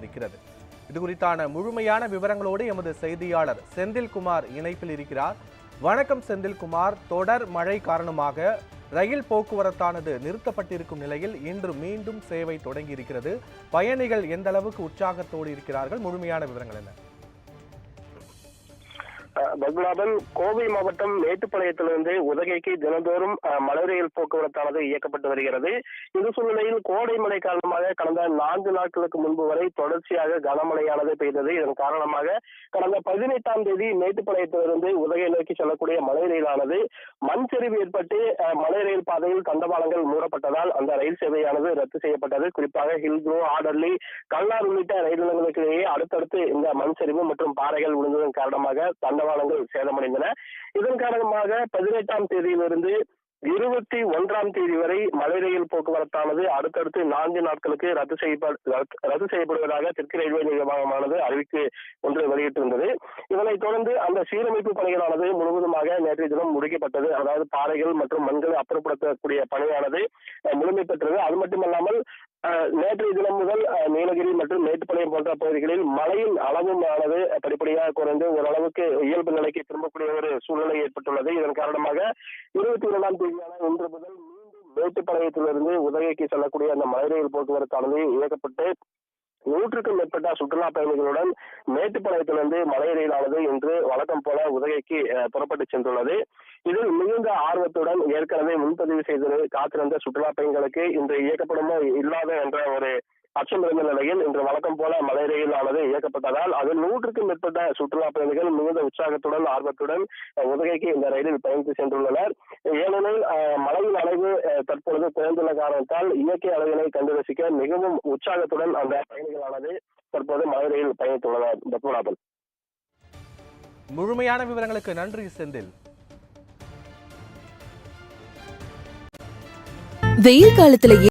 இருக்கிறது. இது குறித்தான முழுமையான விவரங்களோடு எமது செய்தியாளர் செந்தில்குமார் இணைப்பில் இருக்கிறார். வணக்கம் செந்தில்குமார். தொடர் மழை காரணமாக ரயில் போக்குவரத்தானது நிறுத்தப்பட்டிருக்கும் நிலையில் இன்று மீண்டும் சேவை தொடங்கி இருக்கிறது பயணிகள் எந்த அளவுக்கு உற்சாகத்தோடு இருக்கிறார்கள்? முழுமையான விவரங்கள் என்ன? பத்மநாபன் கோவை மாவட்டம் மேட்டுப்பாளையத்திலிருந்து உதகைக்கு தினந்தோறும் மலை ரயில் போக்குவரத்தானது இயக்கப்பட்டு வருகிறது. இந்த சூழ்நிலையில் கோடை மழை காரணமாக கடந்த நான்கு நாட்களுக்கு முன்பு வரை தொடர்ச்சியாக கனமழையானது பெய்தது. இதன் காரணமாக கடந்த பதினெட்டாம் தேதி மேட்டுப்பாளையத்திலிருந்து உதகை நோக்கி செல்லக்கூடிய மலை ரயிலானது மண் சரிவு ஏற்பட்டு மலை ரயில் பாதையில் தண்டவாளங்கள் மூடப்பட்டதால் அந்த ரயில் சேவையானது ரத்து செய்யப்பட்டது. குறிப்பாக ஹில்க்ரோ ஆர்டர்லி கல்லார் உள்ளிட்ட ரயில் நிலையங்களுக்கு இடையே அடுத்தடுத்து இந்த மண் சரிவு மற்றும் பாறைகள் விழுந்ததன் காரணமாக தண்டவாளங்கள் சேதமடைந்தன. இதன் காரணமாக பதினெட்டாம் தேதியிலிருந்து இருபத்தி ஒன்றாம் தேதி வரை மலை ரயில் போக்குவரத்தானது அடுத்தடுத்து நான்கு நாட்களுக்கு ரத்து செய்யப்பட ரத்து- செய்யப்படுவதாக தெற்கு ரயில்வே நிர்வாகமானது அறிவிப்பு ஒன்று வெளியிட்டிருந்தது. இதனைத் தொடர்ந்து அந்த சீரமைப்பு பணிகளானது முழுவதுமாக நேற்றைய தினம் முடிக்கப்பட்டது. அதாவது பாறைகள் மற்றும் மண்களை அப்புறப்படுத்தக்கூடிய பணியானது முழுமை பெற்றது. அது மட்டுமல்லாமல் நேற்றைய தினம் முதல் நீலகிரி மற்றும் மேட்டுப்பாளையம் போன்ற பகுதிகளில் மழையின் அளவும் ஆனது படிப்படியாக குறைந்து ஓரளவுக்கு இயல்பு நிலைக்கு திரும்பக்கூடிய ஒரு சூழ்நிலை ஏற்பட்டுள்ளது. இதன் காரணமாக இருபத்தி இரண்டாம் தேதியான இன்று முதல் மீண்டும் மேட்டுப்பாளையத்திலிருந்து உதகைக்கு செல்லக்கூடிய அந்த மழை ரயில் போக்குவரத்தானது இயக்கப்பட்டு நூற்றுக்கும் மேற்பட்ட சுற்றுலா பயணிகளுடன் மேட்டுப்பாளையத்திலிருந்து மலை இன்று வழக்கம் போல உதகைக்கு புறப்பட்டு சென்றுள்ளது. இதில் மிகுந்த ஆர்வத்துடன் ஏற்கனவே முன்பதிவு செய்து காத்திருந்த சுற்றுலா பயணிகளுக்கு இன்று இயக்கப்படுமோ இல்லாத என்ற ஒரு அச்சம் இருந்த நிலையில் இன்று வழக்கம் போல மலை ரயிலானது இயக்கப்பட்டதால் அதில் நூற்றுக்கும் மேற்பட்ட சுற்றுலா பயணிகள் மிகுந்த உற்சாகத்துடன் ஆர்வத்துடன் உதகைக்கு இந்த ரயிலில் பயணித்து சென்றுள்ளனர். ஏனெனில் அஹ், மழையின் அளவு தற்பொழுது குறைந்துள்ள காரணத்தால் இயற்கை அளவினை கண்டு ரசிக்க மிகவும் உற்சாகத்துடன் அந்த பயணிகளானது தற்போது மலை ரயில் பயணித்துள்ளனர். பத்மநாபன் முழுமையான விவரங்களுக்கு நன்றி செந்தில். வெயில் காலத்துல